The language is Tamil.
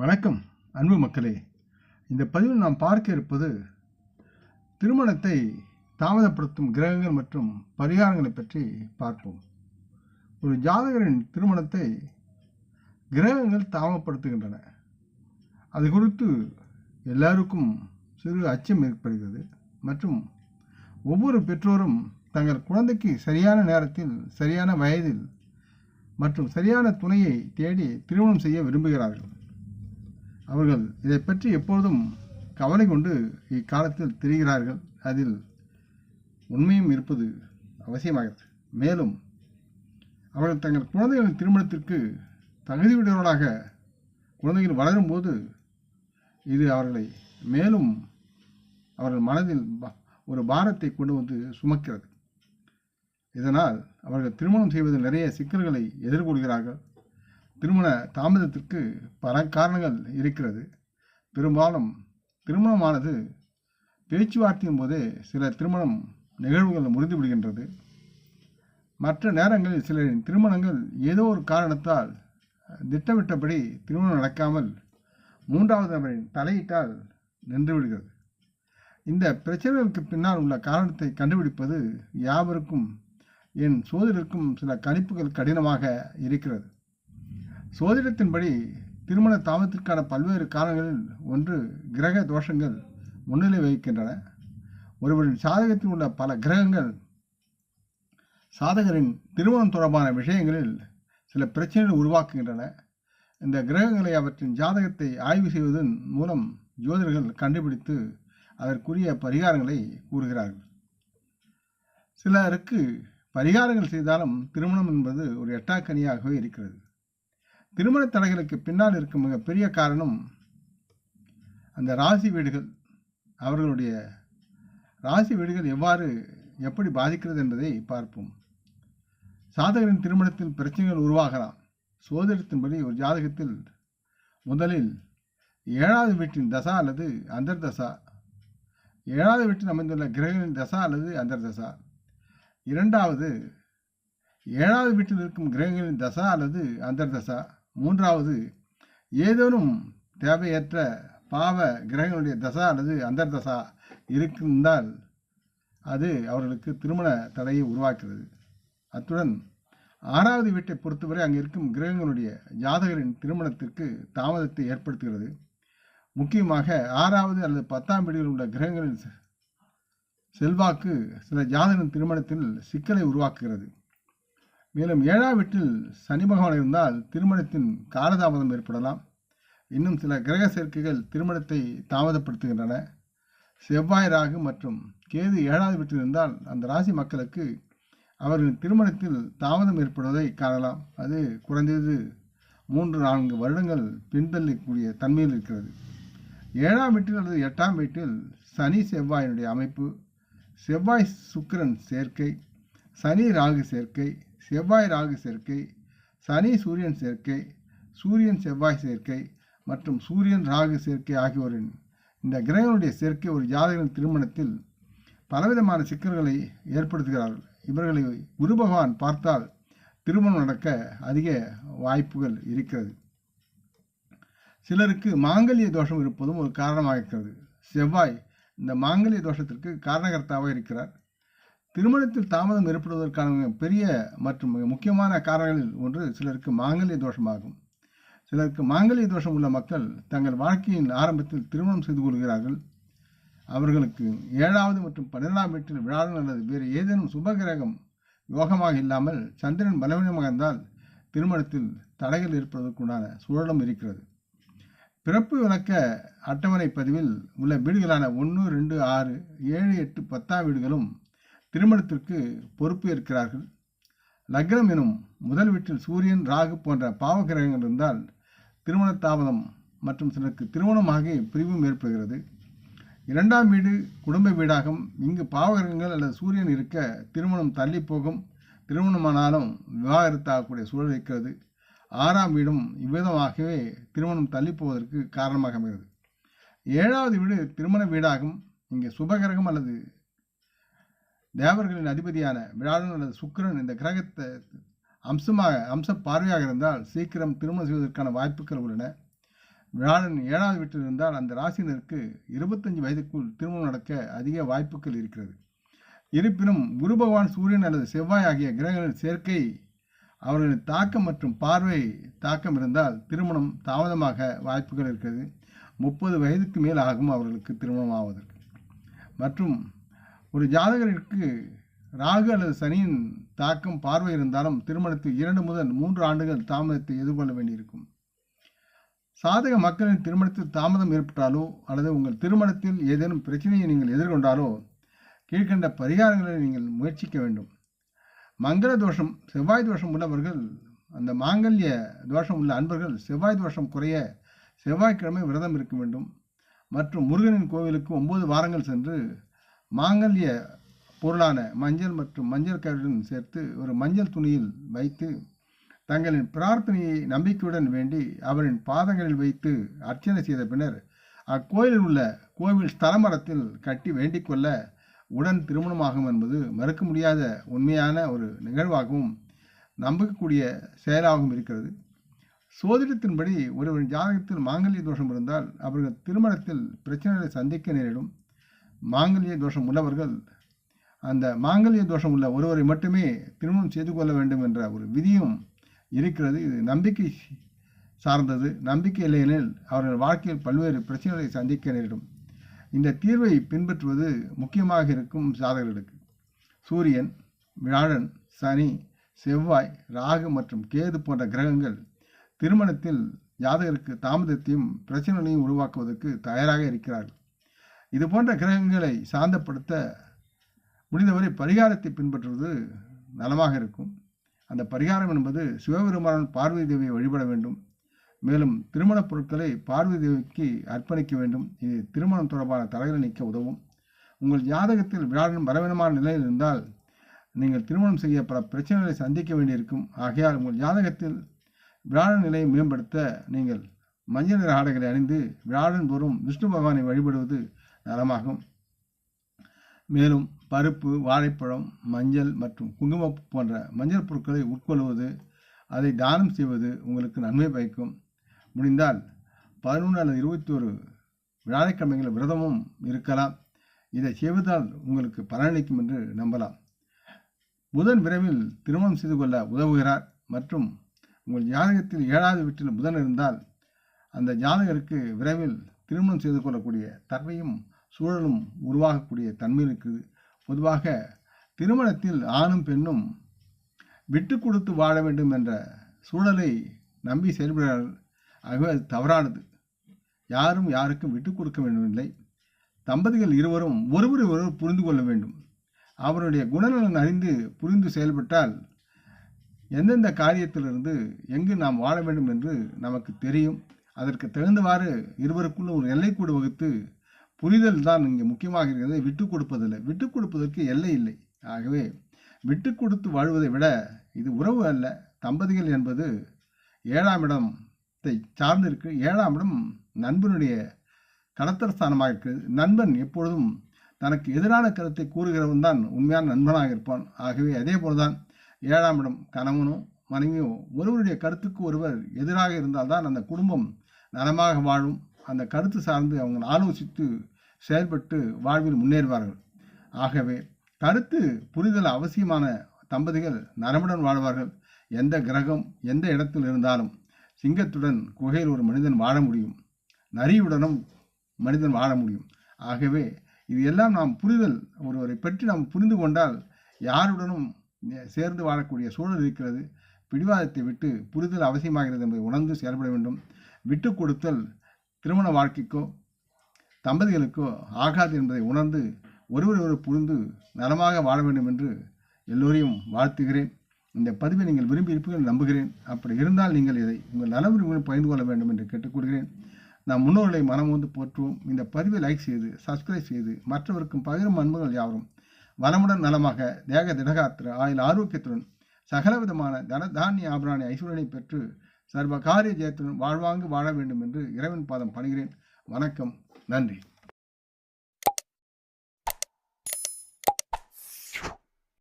வணக்கம் அன்பு மக்களே. இந்த பதிவில் நாம் பார்க்க இருப்பது திருமணத்தை தாமதப்படுத்தும் கிரகங்கள் மற்றும் பரிகாரங்களை பற்றி பார்ப்போம். ஒரு ஜாதகரின் திருமணத்தை கிரகங்கள் தாமதப்படுத்துகின்றன. அது குறித்து எல்லாருக்கும் சிறு அச்சம் ஏற்படுகிறது மற்றும் ஒவ்வொரு பெற்றோரும் தங்கள் குழந்தைக்கு சரியான நேரத்தில் சரியான வயதில் மற்றும் சரியான துணையை தேடி திருமணம் செய்ய விரும்புகிறார்கள். அவர்கள் இதை பற்றி எப்பொழுதும் கவலை கொண்டு இக்காலத்தில் திரிகிறார்கள். அதில் உண்மையும் இருப்பது அவசியமாகிறது. மேலும் அவர்கள் தங்கள் குழந்தைகளின் திருமணத்திற்கு தகுதியுடையவர்களாக குழந்தைகள் வளரும்போது இது அவர்களை மேலும் அவர்கள் மனதில் ஒரு பாரத்தை கொண்டு வந்து சுமக்கிறது. இதனால் அவர்கள் திருமணம் செய்வதில் நிறைய சிக்கல்களை எதிர்கொள்கிறார்கள். திருமண தாமதத்திற்கு பல காரணங்கள் இருக்கிறது. பெரும்பாலும் திருமணமானது பேச்சுவார்த்தையின் போதே சில திருமணம் நிகழ்வுகள் முறிந்து விடுகின்றது. மற்ற நேரங்களில் சிலரின் திருமணங்கள் ஏதோ ஒரு காரணத்தால் திட்டமிட்டபடி திருமணம் நடக்காமல் மூன்றாவது நபரின் தலையிட்டால் நின்று விடுகிறது. இந்த பிரச்சனைகளுக்கு பின்னால் உள்ள காரணத்தை கண்டுபிடிப்பது யாவருக்கும் என் சோதனருக்கும் சில கணிப்புகள் கடினமாக இருக்கிறது. சோதிடத்தின்படி திருமண தாமதத்திற்கான பல்வேறு காரணங்களில் ஒன்று கிரக தோஷங்கள் முன்னிலை வகிக்கின்றன. ஒருவரின் சாதகத்தில் உள்ள பல கிரகங்கள் சாதகரின் திருமணம் தொடர்பான விஷயங்களில் சில பிரச்சனைகள் உருவாக்குகின்றன. இந்த கிரகங்களை அவற்றின் ஜாதகத்தை ஆய்வு செய்வதன் மூலம் ஜோதிடர்கள் கண்டுபிடித்து அதற்குரிய பரிகாரங்களை கூறுகிறார்கள். சிலருக்கு பரிகாரங்கள் செய்தாலும் திருமணம் என்பது ஒரு எட்டாக்கனியாகவே இருக்கிறது. திருமண தடைகளுக்கு பின்னால் இருக்கும் மிகப்பெரிய காரணம் அந்த ராசி வீடுகள். அவர்களுடைய ராசி வீடுகள் எவ்வாறு எப்படி பாதிக்கிறது என்பதை பார்ப்போம். சாதகரின் திருமணத்தில் பிரச்சனைகள் உருவாகலாம். சோதனத்தின்படி ஒரு ஜாதகத்தில் முதலில் ஏழாவது வீட்டின் தசா அல்லது அந்தர் தசா ஏழாவது வீட்டில் அமைந்துள்ள கிரகங்களின் தசா அல்லது அந்தர் தசா இரண்டாவது ஏழாவது வீட்டில் இருக்கும் கிரகங்களின் தசா அல்லது அந்தர் தசா மூன்றாவது ஏதேனும் தேவையற்ற பாவ கிரகங்களுடைய தசா அல்லது அந்தர் தசா இருந்தால் அது அவர்களுக்கு திருமண தடையை உருவாக்குகிறது. அத்துடன் ஆறாவது வீட்டை பொறுத்தவரை அங்கே இருக்கும் கிரகங்களுடைய ஜாதகரின் திருமணத்திற்கு தாமதத்தை ஏற்படுத்துகிறது. முக்கியமாக ஆறாவது அல்லது பத்தாம் வீடுகளில் உள்ள கிரகங்களின் செ- செல்வாக்கு சில ஜாதகரின் திருமணத்தில் சிக்கலை உருவாக்குகிறது. மேலும் ஏழாம் வீட்டில் சனி பகவான் இருந்தால் திருமணத்தின் காலதாமதம் ஏற்படலாம். இன்னும் சில கிரக சேர்க்கைகள் திருமணத்தை தாமதப்படுத்துகின்றன. செவ்வாய் ராகு மற்றும் கேது ஏழாவது வீட்டில் இருந்தால் அந்த ராசி மக்களுக்கு அவர்களின் திருமணத்தில் தாமதம் ஏற்படுவதை காணலாம். அது குறைந்தது மூன்று நான்கு வருடங்கள் பின்தள்ளக்கூடிய தன்மையில் இருக்கிறது. ஏழாம் வீட்டில் அல்லது எட்டாம் வீட்டில் சனி செவ்வாயினுடைய அமைப்பு செவ்வாய் சுக்கிரன் சேர்க்கை சனி ராகு சேர்க்கை செவ்வாய் ராகு சேர்க்கை சனி சூரியன் சேர்க்கை சூரியன் செவ்வாய் சேர்க்கை மற்றும் சூரியன் ராகு சேர்க்கை ஆகியோரின் இந்த கிரகங்களுடைய சேர்க்கை ஒரு ஜாதகரின் திருமணத்தில் பலவிதமான சிக்கல்களை ஏற்படுத்துகிறார்கள். இவர்களை குரு பகவான் பார்த்தால் திருமணம் நடக்க அதிக வாய்ப்புகள் இருக்கிறது. சிலருக்கு மாங்கல்ய தோஷம் இருப்பதும் ஒரு காரணமாக இருக்கிறது செவ்வாய் இந்த மாங்கல்ய தோஷத்திற்கு காரணகர்த்தாவாக இருக்கிறார். திருமணத்தில் தாமதம் ஏற்படுவதற்கான பெரிய மற்றும் முக்கியமான காரணங்களில் ஒன்று சிலருக்கு மாங்கல்ய தோஷமாகும். சிலருக்கு மாங்கல்ய தோஷம் உள்ள மக்கள் தங்கள் வாழ்க்கையின் ஆரம்பத்தில் திருமணம் செய்து கொள்கிறார்கள். அவர்களுக்கு ஏழாவது மற்றும் பன்னிரெண்டாம் வீட்டில் விழாடன் அல்லது வேறு ஏதேனும் சுபகிரகம் யோகமாக இல்லாமல் சந்திரன் பலவீனமாக இருந்தால் திருமணத்தில் தடைகள் ஏற்படுவதற்குண்டான சூழலும் இருக்கிறது. பிறப்பு விளக்க அட்டவணை பதிவில் உள்ள வீடுகளான ஒன்று ரெண்டு ஆறு ஏழு எட்டு பத்தாம் வீடுகளும் திருமணத்திற்கு பொறுப்பு ஏற்கிறார்கள். லக்னம் எனும் முதல் வீட்டில் சூரியன் ராகு போன்ற பாவ கிரகங்கள் இருந்தால் திருமண தாமதம் மற்றும் சிலருக்கு திருமணமாகி பிரிவும் ஏற்படுகிறது. இரண்டாம் வீடு குடும்ப வீடாகும். இங்கு பாவகிரகங்கள் அல்லது சூரியன் இருக்க திருமணம் தள்ளி போகும். திருமணமானாலும் விவாகரத்தாகக்கூடிய சூழல் இருக்கிறது. ஆறாம் வீடும் இவ்விதமாகவே திருமணம் தள்ளி போவதற்கு காரணமாக அமைகிறது. ஏழாவது வீடு திருமண வீடாகும். இங்கே சுபகிரகம் அல்லது தேவர்களின் அதிபதியான விழாடன் அல்லது சுக்கிரன் இந்த கிரகத்தை அம்சமாக அம்ச பார்வையாக இருந்தால் சீக்கிரம் திருமணம் செய்வதற்கான வாய்ப்புகள் உள்ளன. விழாடன் ஏழாவது வீட்டில் இருந்தால் அந்த ராசினருக்கு இருபத்தஞ்சு வயதுக்குள் திருமணம் நடக்க அதிக வாய்ப்புகள் இருக்கிறது. இருப்பினும் குரு பகவான் சூரியன் அல்லது செவ்வாய் ஆகிய கிரகங்களின் சேர்க்கை அவர்களின் தாக்கம் மற்றும் பார்வை தாக்கம் இருந்தால் திருமணம் தாமதமாக வாய்ப்புகள் இருக்கிறது. முப்பது வயதுக்கு மேல் ஆகும் அவர்களுக்கு திருமணம் ஆவதற்கு. மற்றும் ஒரு ஜாதகருக்கு ராகு அல்லது சனியின் தாக்கம் பார்வை இருந்தாலும் திருமணத்தில் இரண்டு முதல் மூன்று ஆண்டுகள் தாமதத்தை எதிர்கொள்ள வேண்டியிருக்கும். சாதக மக்களின் திருமணத்தில் தாமதம் ஏற்பட்டாலோ அல்லது உங்கள் திருமணத்தில் ஏதேனும் பிரச்சனையை நீங்கள் எதிர்கொண்டாலோ கீழ்கண்ட பரிகாரங்களை நீங்கள் முயற்சிக்க வேண்டும். மங்கள தோஷம் செவ்வாய் தோஷம் உள்ளவர்கள் அந்த மாங்கல்ய தோஷம் உள்ள அன்பர்கள் செவ்வாய் தோஷம் குறைய செவ்வாய்க்கிழமை விரதம் இருக்க வேண்டும். மற்றும் முருகனின் கோவிலுக்கு ஒன்பது வாரங்கள் சென்று மாங்கல்ய பொருளான மஞ்சள் மற்றும் மஞ்சள் கருடன் சேர்த்து ஒரு மஞ்சள் துணியில் வைத்து தங்களின் பிரார்த்தனையை நம்பிக்கையுடன் வேண்டி அவரின் பாதங்களில் வைத்து அர்ச்சனை செய்த பின்னர் அக்கோயிலில் உள்ள கோவில் ஸ்தலமரத்தில் கட்டி வேண்டிக்கொள்ள உடன் திருமணமாகும் என்பது மறுக்க முடியாத உண்மையான ஒரு நிகழ்வாகவும் நம்பக்கூடிய செயலாகவும் இருக்கிறது. சோதிடத்தின்படி ஒருவரின் ஜாதகத்தில் மாங்கல்ய தோஷம் இருந்தால் அவர்கள் திருமணத்தில் பிரச்சனைகளை சந்திக்க நேரிடும். மாங்கல்ய தோஷம் உள்ளவர்கள் அந்த மாங்கல்ய தோஷம் உள்ள ஒருவரை மட்டுமே திருமணம் செய்து கொள்ள வேண்டும் என்ற ஒரு விதியும் இருக்கிறது. இது நம்பிக்கை சார்ந்தது. நம்பிக்கை இல்லையெனில் அவர்கள் வாழ்க்கையில் பல்வேறு பிரச்சனைகளை சந்திக்க நேரிடும். இந்த தீர்வை பின்பற்றுவது முக்கியமாக இருக்கும் சாதகர்களுக்கு. சூரியன் வியாழன் சனி செவ்வாய் ராகு மற்றும் கேது போன்ற கிரகங்கள் திருமணத்தில் ஜாதகருக்கு தாமதத்தையும் பிரச்சனைகளையும் உருவாக்குவதற்கு தயாராக இருக்கிறார்கள். இது போன்ற கிரகங்களை சாந்தப்படுத்த முடிந்தவரை பரிகாரத்தை பின்பற்றுவது நலமாக இருக்கும். அந்த பரிகாரம் என்பது சிவபெருமான் பார்வதி தேவியை வழிபட வேண்டும். மேலும் திருமணப் பொருட்களை பார்வதி தேவிக்கு அர்ப்பணிக்க வேண்டும். இது திருமணம் தொடர்பான தடைகளை நீக்க உதவும். உங்கள் ஜாதகத்தில் வியாழன் பலவீனமான நிலையில் இருந்தால் நீங்கள் திருமணம் செய்ய பல பிரச்சனைகளை சந்திக்க வேண்டியிருக்கும். ஆகையால் உங்கள் ஜாதகத்தில் வியாழன் நிலையை மேம்படுத்த நீங்கள் மஞ்சள் நிற ஆடைகளை அணிந்து விழாடன் தோறும் விஷ்ணு பகவானை வழிபடுவது நலமாகும். மேலும் பருப்பு வாழைப்பழம் மஞ்சள் மற்றும் குங்குமம் போன்ற மஞ்சள் பொருட்களை உட்கொள்வது அதை தானம் செய்வது உங்களுக்கு நன்மை பயக்கும். முடிந்தால் பதினொன்று அல்லது இருபத்தோரு வியாழக்கிழமைகளில் வியாழக்கிழமைகள் விரதமும் இருக்கலாம். இதை செய்வதால் உங்களுக்கு பலனளிக்கும் என்று நம்பலாம். புதன் விரைவில் திருமணம் செய்து கொள்ள உதவுகிறார் மற்றும் உங்கள் ஜாதகத்தில் ஏழாவது வீட்டில் புதன் இருந்தால் அந்த ஜாதகருக்கு விரைவில் திருமணம் செய்து கொள்ளக்கூடிய தன்மையும் சூழலும் உருவாகக்கூடிய தன்மை இருக்குது. பொதுவாக திருமணத்தில் ஆணும் பெண்ணும் விட்டு கொடுத்து வாழ வேண்டும் என்ற சூழலை நம்பி செயல்படுகிறார்கள். ஆகவே அது தவறானது. யாரும் யாருக்கும் விட்டு கொடுக்க வேண்டுமில்லை. தம்பதிகள் இருவரும் ஒருவர் ஒருவர் புரிந்து கொள்ள வேண்டும். அவருடைய குணநலன் அறிந்து புரிந்து செயல்பட்டால் எந்தெந்த காரியத்திலிருந்து எங்கு நாம் வாழ வேண்டும் என்று நமக்கு தெரியும். அதற்கு தகுந்தவாறு இருவருக்குள்ள ஒரு எல்லைக்கூடு வகுத்து புரிதல் தான் இங்கே முக்கியமாக இருக்கிறது. விட்டு கொடுப்பதில்லை. விட்டு கொடுப்பதற்கு எல்லை இல்லை. ஆகவே விட்டு கொடுத்து வாழ்வதை விட இது உறவு அல்ல. தம்பதிகள் என்பது ஏழாம் இடத்தை சார்ந்திருக்கு ஏழாம் இடம் நண்பனுடைய கடத்தல் ஸ்தானமாக இருக்கிறது. நண்பன் எப்பொழுதும் தனக்கு எதிரான கருத்தை கூறுகிறவன் தான் உண்மையான நண்பனாக இருப்பான். ஆகவே அதே போலதான் ஏழாம் இடம் கணவனோ மனைவியோ ஒருவருடைய கருத்துக்கு ஒருவர் எதிராக இருந்தால்தான் அந்த குடும்பம் நலமாக வாழும். அந்த கருத்து சார்ந்து அவங்க ஆலோசித்து செயல்பட்டு வாழ்வில் முன்னேறுவார்கள். ஆகவே கருத்து புரிதல் அவசியமான தம்பதிகள் நரமுடன் வாழ்வார்கள். எந்த கிரகம் எந்த இடத்தில் இருந்தாலும் சிங்கத்துடன் குகையில் ஒரு மனிதன் வாழ முடியும். நரியுடனும் மனிதன் வாழ முடியும். ஆகவே இது எல்லாம் நாம் புரிதல் ஒருவரை பற்றி நாம் புரிந்து கொண்டால் யாருடனும் சேர்ந்து வாழக்கூடிய சூழல் இருக்கிறது. பிடிவாதத்தை விட்டு புரிதல் அவசியமாகிறது என்பதை உணர்ந்து செயல்பட வேண்டும். விட்டு கொடுத்தல் திருமண வாழ்க்கைக்கோ தம்பதிகளுக்கோ ஆகாது என்பதை உணர்ந்து ஒருவர் ஒருவர் புரிந்து நலமாக வாழ வேண்டும் என்று எல்லோரையும் வாழ்த்துகிறேன். இந்த பதிவை நீங்கள் விரும்பி இருப்பீர்கள் நம்புகிறேன். அப்படி இருந்தால் நீங்கள் இதை உங்கள் நல பகிர்ந்து கொள்ள வேண்டும் என்று கேட்டுக்கொள்கிறேன். நாம் முன்னோர்களை மனம் வந்து போற்றுவோம். இந்த பதிவை லைக் செய்து சப்ஸ்கிரைப் செய்து மற்றவருக்கும் பகிரும் அன்புகள் யாவரும் வளமுடன் நலமாக தேக திடகாத்திர ஆயுள் ஆரோக்கியத்துடன் சகலவிதமான தன தானிய ஆபராணி ஐஸ்வரனை பெற்று சர்வ காரிய ஜெயத்துடன் வாழ்வாங்கு வாழ வேண்டும் என்று இறைவன் பாதம் பணிகிறேன். வணக்கம். نندی